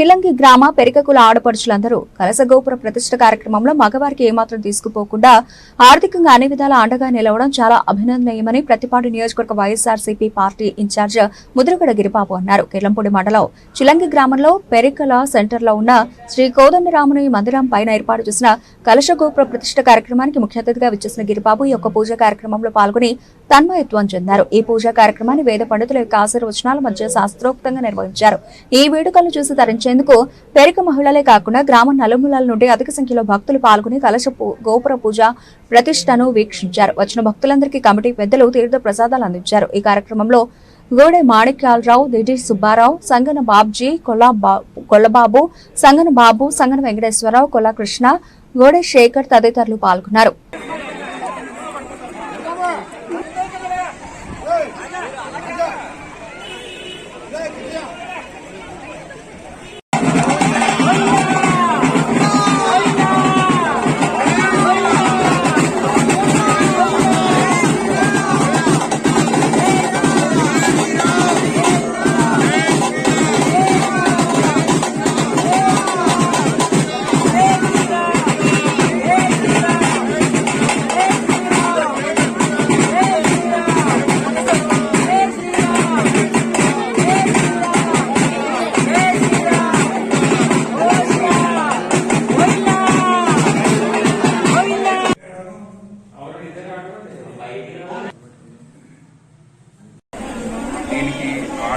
చిలంగి గ్రామ పెరికకుల ఆడపడుచులందరూ కలసగోపుర ప్రతిష్ట ప్రతిష్ఠ కార్యక్రమంలో మగవారికి ఏమాత్రం తీసుకుపోకుండా ఆర్థికంగా అన్ని విధాల అండగా నిలవడం చాలా అభినందనీయమని ప్రతిపాటి నియోజకవర్గ YSRCP party in-charge Mudragada Giribabu అన్నారు. కిర్లంపూడి మండలం చిలంగి గ్రామంలో పెరికల సెంటర్లో ఉన్న శ్రీ కోదండరాముని మందిరం పైన ఏర్పాటు చేసిన కలశగోపుర ప్రతిష్ట కార్యక్రమానికి ముఖ్య అతిథిగా విచ్చేసిన గిరిబాబు ఈ యొక్క పూజా కార్యక్రమంలో పాల్గొని తన్మయత్వం చెందారు. ఈ పూజా కార్యక్రమాన్ని వేద పండితుల యొక్క ఆశీర్వచనాల మధ్య శాస్త్రోక్తంగా నిర్వహించారు. ఈ వేడుకలను చూసి తరించేందుకు పెరిక మహిళలే కాకుండా గ్రామ నలుమూలల నుండి అధిక సంఖ్యలో భక్తులు పాల్గొని కలశ గోపుర పూజ ప్రతిష్టను వీక్షించారు. వచ్చిన భక్తులందరికీ కమిటీ పెద్దలు తీర్థ ప్రసాదాలు అందించారు. ఈ కార్యక్రమంలో గోడే మాణిక్యాలరావు దిడి సుబ్బారావు సంగన బాబ్జీ కొల్లా కొల్లబాబు సంగన బాబు సంగన వెంకటేశ్వరరావు కొల్లా కృష్ణ శేఖర్ తదితరులు పాల్గొన్నారు. Yeah.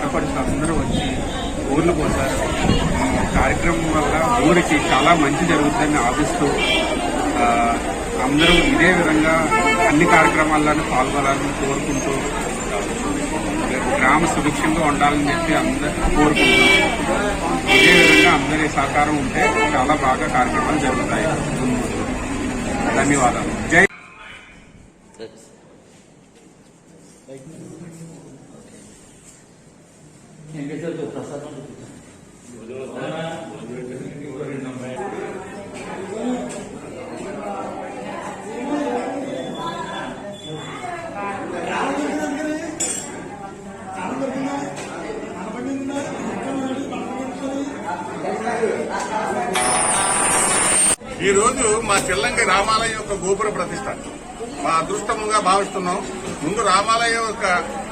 ఆడపడుచు అందరూ వచ్చి ఊర్లు పోతారు. కార్యక్రమం వల్ల ఊరికి చాలా మంచి జరుగుతుందని ఆశిస్తూ అందరూ ఇదే విధంగా అన్ని కార్యక్రమాల్లోనూ పాల్గొనాలని కోరుకుంటూ గ్రామ సుభిక్షంగా ఉండాలని చెప్పి అందరూ కోరుకుంటున్నాం. ఇదే విధంగా అందరి సహకారం ఉంటే చాలా బాగా కార్యక్రమాలు జరుగుతాయి. ధన్యవాదాలు. జై ఈ రోజు మా చిల్లంగి రామాలయం యొక్క గోపుర ప్రతిష్ట. మా అదృష్టముగా భావిస్తున్నాం. ముందు రామాలయం యొక్క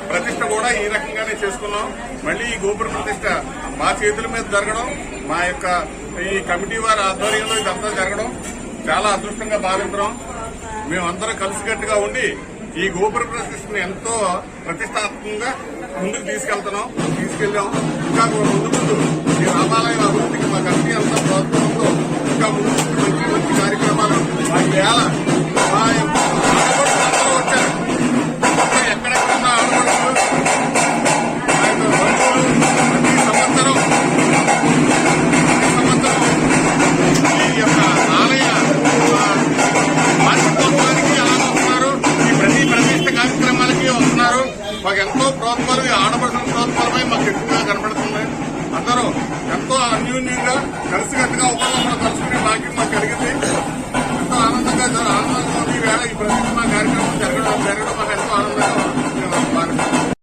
ప్రతిష్ట కూడా ఈ రకంగానే చేసుకున్నాం. మళ్ళీ ఈ గోపుర ప్రతిష్ట మా చేతుల మీద జరగడం మా యొక్క ఈ కమిటీ వారి ఆధ్వర్యంలో ఇదంతా జరగడం చాలా అదృష్టంగా భావించడం. మేమందరం కలిసికట్టుగా ఉండి ఈ గోపుర ప్రతిష్టను ఎంతో ప్రతిష్టాత్మకంగా ముందుకు తీసుకెళ్తున్నాం తీసుకెళ్ళాం. ఇంకా ముందు ముందు ఆడపడుతున్న మాకు ఎక్కువగా కనబడుతుంది అందరూ ఎంతో అన్యూన్యంగా కలిసికట్టుగా ఉపయోగం కలుసుకునే భాగ్యం మాకు కలిగింది.